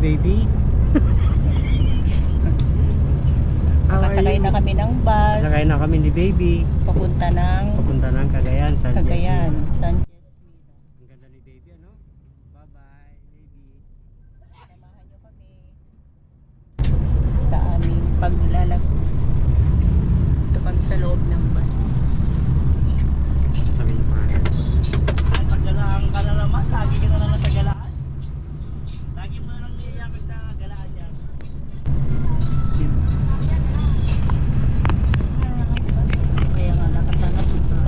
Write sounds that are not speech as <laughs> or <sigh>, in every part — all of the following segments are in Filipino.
baby. <laughs> Nakasakay na kami ng bus. Sakay na kami ni baby. Papunta ng Papunta ng Cagayan, San Cagayan. Jose. Sanchez. Ang ganda ni baby, ano? Bye-bye, baby. Samahan niyo kami sa aming paglalab. Ito kami sa loob ng bus. Sasabihin ko nga. Paggalaan ka na naman, lagi ka na naman sa galaan. Lagi mo na lang niyayakit sa galaan yan. Kaya nga nakasana dun sa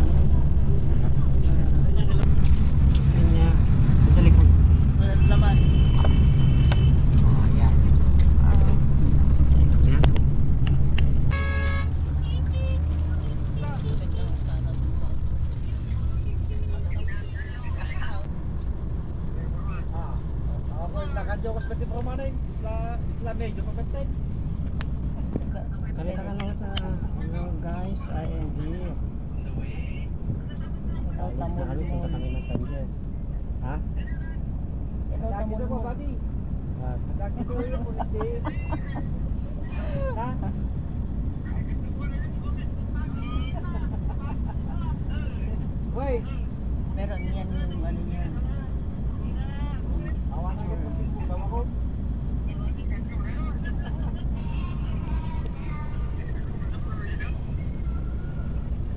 Sa kanya. Sa likod. Wala laman. Oh, yan. Yan. Ah, ako nakadiyokos pati pa kumanin. Isla, isla medyo kapatid. Kalita ka lang sa ano guys, IND. Alis na kami, punta kami ng San Jose. Ha? Lagi na mo, buddy. Lagi ko yung ulit Ha? Wey, Meron yan yung ano niyan.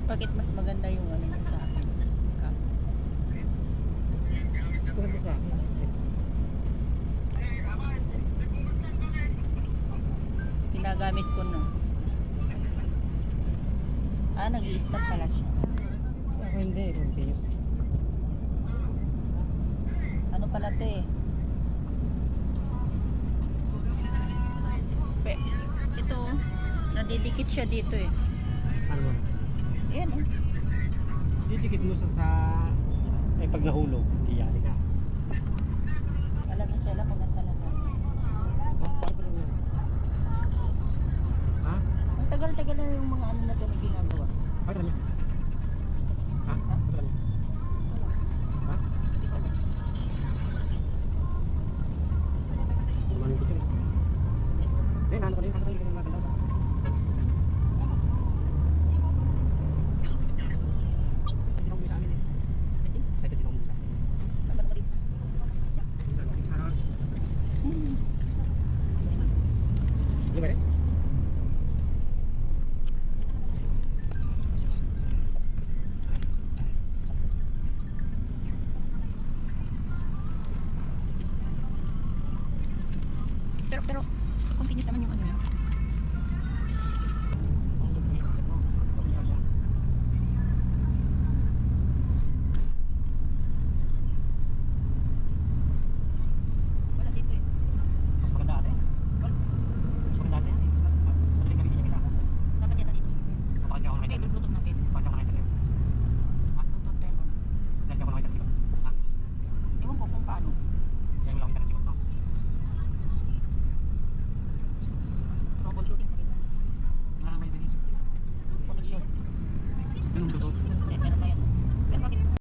Bakit mas maganda yung ano niya sa akin? Cup. mas maganda sa akin. Ginagamit ko na. Ah, nag stop pala siya. Ako hindi, continuous. Ano pala to eh? Pe, ito, nadidikit siya dito eh. Ano oh. Didikit mo sa sa... Ay, pag nahulog, iyari ka. Alam na sila kung nasa lahat. Oh, yan? Ha? Ang tagal-tagal na yung mga ano na to na ginagawa. Lang yan? Ha? Lang yan? Ha? Hindi. Ano ko yun? Hindi, naano ko na yun. Kaso hindi ko na maganda. Hindi ako sa amin eh. Pwede? Excited din ako sa amin. Tama naman din. Sarap. Hmm. Di ba rin? Pero, pero, continuous naman yung ano yun.